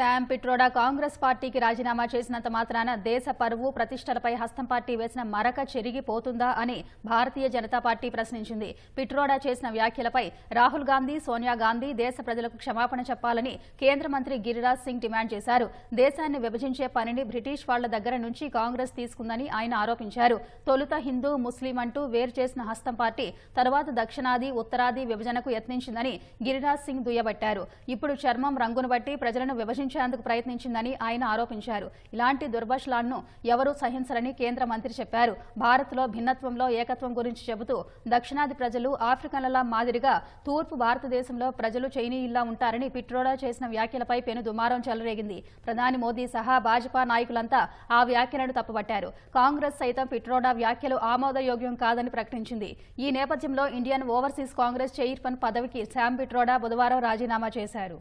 Sam Pitroda Congress పార్టీకి రాజీనామా చేసినంత మాత్రాన దేశ పరువు ప్రతిష్టలపై హస్తం పార్టీ వేసిన మరక చెరిగిపోతుందా అని భారతీయ జనతా పార్టీ ప్రశ్నించింది. పిట్రోడా చేసిన వ్యాఖ్యలపై రాహుల్ గాంధీ సోనియా గాంధీ దేశ ప్రజలకు క్షమాపణ చెప్పాలని కేంద్ర మంత్రి గిరిరాజ్ సింగ్ డిమాండ్ చేశారు. దేశాన్ని విభజించే పనిని బ్రిటిష్ వాళ్ళ దగ్గర నుంచి కాంగ్రెస్ తీసుకుందని ఆయన ఆరోపించారు. తొలుత హిందూ ముస్లిం అంటూ వేరు చేసిన హస్తం పార్టీ తరువాత దక్షిణాది ఉత్తరాది విభజనకు యత్నించిందని గిరిరాజ్ సింగ్ దుయ్యబట్టారు. ఇప్పుడు చర్మం రంగును బట్టి ప్రజలను విభజించేందుకు ప్రయత్నించిందని ఆయన ఆరోపించారు. ఇలాంటి దుర్భషలాలను ఎవరూ సహించరని కేంద్ర మంత్రి చెప్పారు. భారత్లో భిన్నత్వంలో ఏకత్వం గురించి చెబుతూ దక్షిణాది ప్రజలు ఆఫ్రికన్ల మాదిరిగా తూర్పు భారతదేశంలో ప్రజలు చైనీయుల్లా ఉంటారని పిట్రోడా చేసిన వ్యాఖ్యలపై పెను దుమారం చెలరేగింది. ప్రధాని మోదీ సహా భాజపా నాయకులంతా ఆ వ్యాఖ్యలను తప్పుపట్టారు కాంగ్రెస్ సైతం పిట్రోడా వ్యాఖ్యలు ఆమోదయోగ్యం కాదని ప్రకటించింది. ఈ నేపథ్యంలో ఇండియన్ ఓవర్సీస్ కాంగ్రెస్ చైర్మన్ పదవికి శామ్ పిట్రోడా బుధవారం రాజీనామా చేశారు.